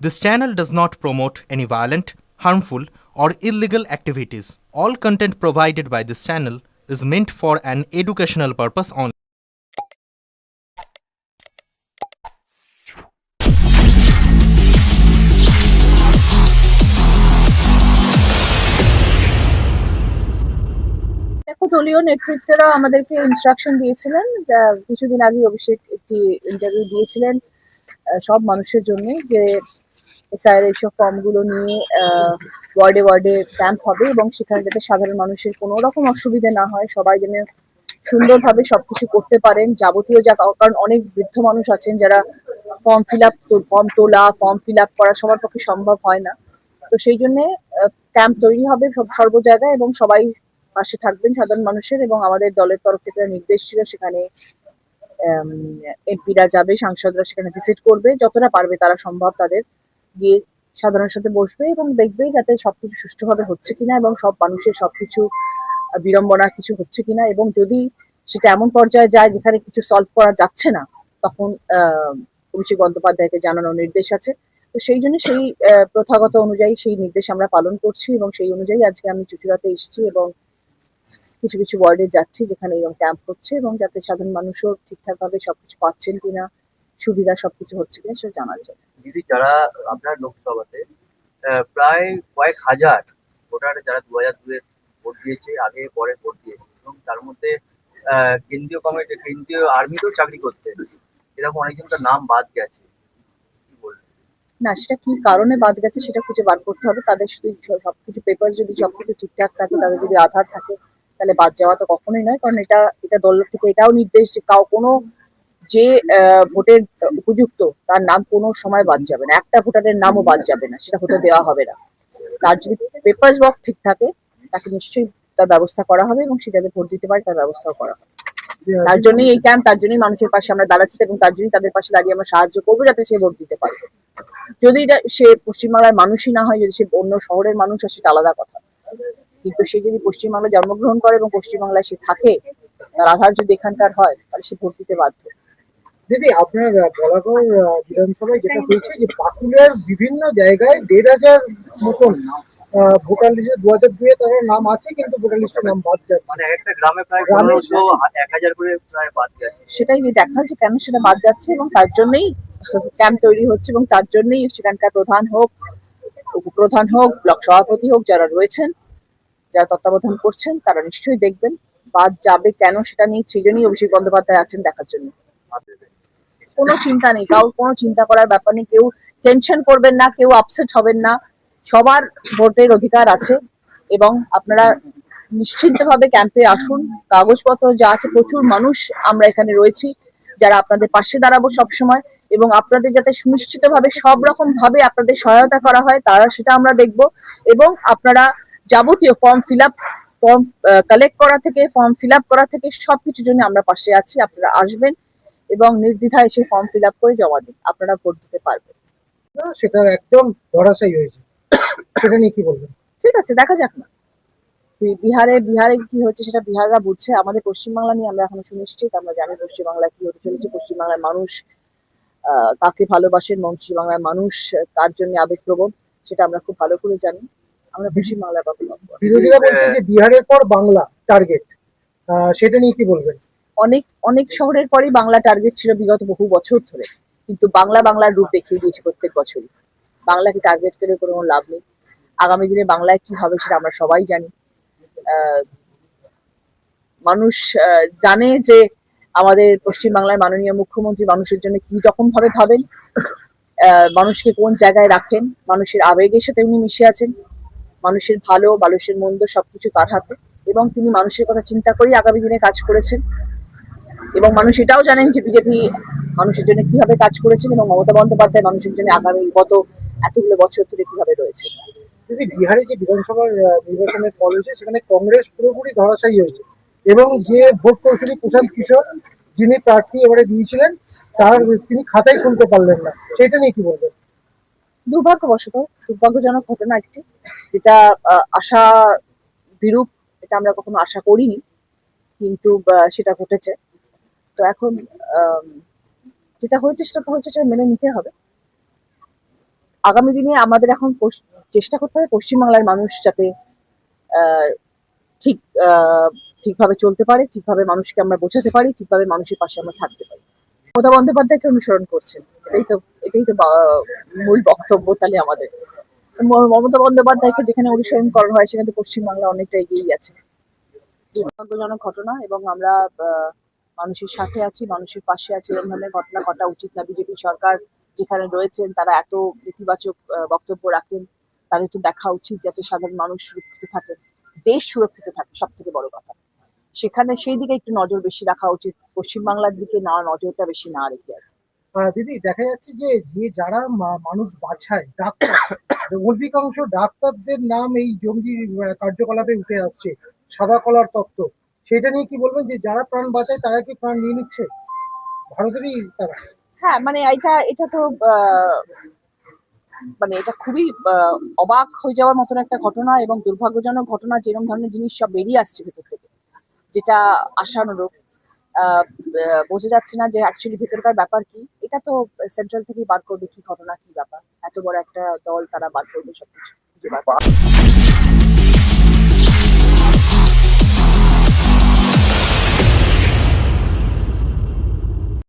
This channel does not promote any violent, harmful, or illegal activities. All content provided by this channel is meant for an educational purpose only. দলীয় নেতৃত্বরা আমাদেরকে instruction দিয়েছিলেন কিছুদিন আগে অভিষেক একটি interview দিয়েছিলেন সব মানুষের জন্য যে এসআইয়ের এইসব ফর্মগুলো নিয়ে ওয়ার্ডে ওয়ার্ডে ক্যাম্প হবে এবং সেখানে যাতে সাধারণ মানুষের কোনো রকম অসুবিধা না হয়, সবাই যেন সুন্দরভাবে সবকিছু করতে পারেন। যাবতীয় যা, কারণ অনেক বৃদ্ধ মানুষ আছেন যারা ফর্ম ফিল আপ ফর্ম তোলা, ফর্ম ফিল আপ করা সবার পক্ষে সম্ভব হয় না। তো সেই জন্য ক্যাম্প তৈরি হবে সব, সর্ব জায়গায় এবং সবাই পাশে থাকবেন সাধারণ মানুষের এবং আমাদের দলের তরফ থেকে নির্দেশ ছিল সেখানে এমপিরা যাবে, সাংসদরা সেখানে ভিজিট করবে, যতটা পারবে তারা সম্ভব তাদের। গিয়ে সাধারণের সাথে বসবে এবং দেখবে যাতে সবকিছু সুষ্ঠুভাবে হচ্ছে কিনা এবং সব মানুষের সবকিছু বিড়ম্বনা কিছু হচ্ছে কিনা এবং যদি সেটা এমন পর্যায়ে যায় যেখানে কিছু সলভ করা যাচ্ছে না, তখন অভিষেক বন্দ্যোপাধ্যায়কে জানানোর নির্দেশ আছে। তো সেই জন্য সেই প্রথাগত অনুযায়ী সেই নির্দেশ আমরা পালন করছি এবং সেই অনুযায়ী আজকে আমি চুচুড়াতে এসেছি এবং কিছু কিছু ওয়ার্ডে যাচ্ছি যেখানে এরকম ক্যাম্প হচ্ছে এবং যাতে সাধারণ মানুষও ঠিকঠাক ভাবে সবকিছু পাচ্ছেন কিনা সুবিধা সবকিছু হচ্ছে কিনা সেটা জানার জন্য। দিদি যারা আপনার লোকসভাতে প্রায় কয়েক হাজার ভোটার যারা দু হাজার দুয়ে ভোট দিয়েছে আগে পরে ভোট দিয়েছে এবং তার মধ্যে কেন্দ্রীয় কমিটি কেন্দ্রীয় আর্মিতেও চাকরি করতেন এরকম অনেকজনকার নাম বাদ গেছে। না সেটা কি কারণে বাদ গেছে সেটা খুঁজে বার করতে হবে। তাদের শুধু সবকিছু পেপার যদি সবকিছু ঠিকঠাক থাকে তাদের যদি আধার থাকে তাহলে বাদ যাওয়া তো কখনোই নয়। কারণ এটা এটা দল থেকে এটাও নির্দেশ যে কাউ কোনো যে ভোটের উপযুক্ত, তার নাম কোনো সময় বাদ যাবে না। একটা ভোটারের নামও বাদ যাবে না, সেটা হতে দেওয়া হবে না। তার যদি পেপার ওয়ার্ক ঠিক থাকে, তাকে নিশ্চয়ই তার ব্যবস্থা করা হবে এবং সে যাতে ভোট দিতে পারে, তার ব্যবস্থাও করা হবে। তার জন্যই এই ক্যাম্প তার জন্যই মানুষের পাশে আমরা দাঁড়াচ্ছি এবং তার জন্যই তাদের পাশে দাঁড়িয়ে আমরা সাহায্য করব যাতে সে ভোট দিতে পারে। যদি সে পশ্চিমবাংলার মানুষই না হয়, যদি সে অন্য শহরের মানুষ হয়, সেটা আলাদা কথা। কিন্তু সে যদি পশ্চিমবাংলায় জন্মগ্রহণ করে এবং পশ্চিমবাংলায় সে থাকে, তার আধার যদি এখানকার হয়, তাহলে সে ভোট দিতে বাধ্য। দিদি আপনার বলাগড় বিধানসভায় যেটা হয়েছে যে বাঁকুড়ার বিভিন্ন জায়গায় দেড় হাজার মতন ভোটার লিস্টে দু হাজার দুয়ে তাদের নাম আছে কিন্তু ভোটার লিস্টের নাম বাদ যাচ্ছে। মানে একটা গ্রামে প্রায় পনেরোশো এক হাজার করে প্রায় বাদ গেছে সেটাই দেখা যে কেন সেটা বাদ যাচ্ছে এবং তার জন্যই ক্যাম্প তৈরি হচ্ছে এবং তার জন্যই সেখানকার প্রধান হোক উপপ্রধান হোক ব্লক সভাপতি হোক যারা রয়েছেন যারা তত্ত্বাবধান করছেন তারা নিশ্চয়ই দেখবেন বাদ যাবে কেন সেটা নিয়ে সেই জন্যই অভিষেক বন্দ্যোপাধ্যায় আছেন দেখার জন্য। কোনো চিন্তা নেই, কারোর কোনো চিন্তা করার ব্যাপার নেই, কেউ টেনশন করবেন না, কেউ আপসেট হবেন না, সবার ভোটের অধিকার আছে এবং আপনারা নিশ্চিন্তভাবে ক্যাম্পে আসুন, কাগজপত্র যা আছে, প্রচুর মানুষ আমরা এখানে রয়েছি, যারা আপনাদের পাশে দাঁড়াবো সব সময় এবং আপনাদের যাতে সুনিশ্চিতভাবে সব রকম ভাবে আপনাদের সহায়তা করা হয়, তারা সেটা আমরা দেখব এবং আপনারা যাবতীয় form fill up form collect করা থেকে ফর্ম ফিল আপ করা থেকে সবকিছুর জন্য আমরা পাশে আছি, আপনারা আসবেন। এবং নির্দ্বিধায় সেই ফর্ম ফিল আপ করে জমা দিন। আপনারা ভোট দিতে পারবেন। সেটা একদম ধরাশায়ী হয়েছে। সেটা নিয়ে কি বলবেন? ঠিক আছে দেখা যাক না। বিহারে বিহারে কি হচ্ছে সেটা বিহাররা বুঝছে। আমাদের পশ্চিমবাংলা নিয়ে আমরা এখনও সুনিশ্চিত। আমরা জানি পশ্চিমবাংলায় কি হতে চলেছে। পশ্চিমবাংলার মানুষ আহ, কাকে ভালোবাসেন? পশ্চিমবাংলার মানুষ কার জন্য আবেগপ্রবণ? সেটা আমরা খুব ভালো করে জানি। আমরা পশ্চিমবাংলার কথা বিরোধীরা বলছে যে বিহারের পর বাংলা টার্গেট সেটা নিয়ে কি বলবেন? অনেক অনেক শহরের পরেই বাংলা টার্গেট ছিল বিগত বহু বছর ধরে। কিন্তু বাংলা বাংলার রূপ দেখিয়ে দিয়েছে প্রত্যেক বছরই। বাংলাকে টার্গেট করে কোনো লাভ নেই। আগামী দিনে বাংলায় কি হবে সেটা আমরা সবাই জানি। মানুষ জানে যে আমাদের পশ্চিমবাংলার মাননীয় মুখ্যমন্ত্রী মানুষের জন্য কি রকম ভাবে ভাবেন মানুষকে কোন জায়গায় রাখেন? মানুষের আবেগের সাথে উনি মিশে আছেন। মানুষের ভালো, মানুষের মন্দ সবকিছু তার হাতে। এবং তিনি মানুষের কথা চিন্তা করেই আগামী দিনে কাজ করেছেন। এবং মানুষ এটাও জানেন যে বিজেপি মানুষের জন্য কীভাবে কাজ করেছেন এবং মমতা বন্দ্যোপাধ্যায় মানুষের জন্য আগামী গত এতগুলো বছর ধরে কীভাবে রয়েছে। যদি বিহারে যে বিধানসভার আহ, নির্বাচনের ফল হয়েছে সেখানে কংগ্রেস পুরোপুরি ধরাশায়ী হয়েছে। এবং যে ভোট কৌশলী প্রশান্ত কিশোর যিনি প্রার্থী এবারে দিয়েছিলেন তার তিনি খাতায় খুলতে পারলেন না। সেটা নিয়ে কি বলবেন? দুর্ভাগ্যবশত দুর্ভাগ্যজনক ঘটনা একটি যেটা আহ, আশা বিরূপ এটা আমরা কখনো আশা করিনি কিন্তু আহ, সেটা ঘটেছে। তো এখন যেটা হয়েছে সেটা হয়েছে, সেটা মেনে নিতে হবে। আগামী দিনে আমাদের এখন চেষ্টা করতে হবে পশ্চিমবাংলার মানুষ যাতে ঠিক ঠিকভাবে চলতে পারে, ঠিকভাবে মানুষকে আমরা বোঝাতে পারি, ঠিকভাবে মানুষের পাশে আমরা থাকতে পারি। মমতা বন্দ্যোপাধ্যায়কে অনুসরণ করছেন। এটাই তো এটাই তো মূল বক্তব্য তাহলে আমাদের। মমতা বন্দ্যোপাধ্যায়কে যেখানে অনুসরণ করা হয়, সেখানে পশ্চিমবাংলা অনেকটা এগিয়েই আছে। দুর্ভাগ্যজনক ঘটনা এবং আমরা মানুষের সাথে আছি, মানুষের পাশে আছি এরকম ধরনের ঘটনা ঘটা উচিত না। বিজেপি সরকার যেখানে রয়েছেন, তারা এত নেতিবাচক বক্তব্য রাখেন, তাদের তো দেখা উচিত যাতে সাধারণ মানুষ সুরক্ষিত থাকে দেশ সুরক্ষিত থাকে সব থেকে বড় কথা। সেখানে সেই দিকে একটু নজর বেশি রাখা উচিত, পশ্চিমবাংলার দিকে না, নজরটা বেশি না রেখে আর দিদি, দেখা যাচ্ছে যে যে যারা মানুষ বাছায়, ডাক্তার, অধিকাংশ ডাক্তারদের নাম এই জঙ্গি কার্যকলাপে উঠে আসছে, সাদা কলার তত্ত্ব। সেটা নিয়ে কি বলবেন যে যারা প্রাণ বাঁচায় তারা কি প্রাণ নিয়ে নিচ্ছে? ভারতেরই তারা। হ্যাঁ মানে এটা এটা তো মানে এটা খুবই অবাক হয়ে যাওয়ার মতন একটা ঘটনা এবং দুর্ভাগ্যজনক ঘটনা যেরকম ধরনের জিনিস সব বেরিয়ে আসছে ভেতর থেকে, যেটা আশানুরূপ। বোঝা যাচ্ছে না যে অ্যাকচুয়ালি ভেতরকার ব্যাপার কি। এটা তো সেন্ট্রাল থেকেই বার করবে কি ঘটনা, কি ব্যাপার। এত বড় একটা দল তারা বার করবে সবকিছু।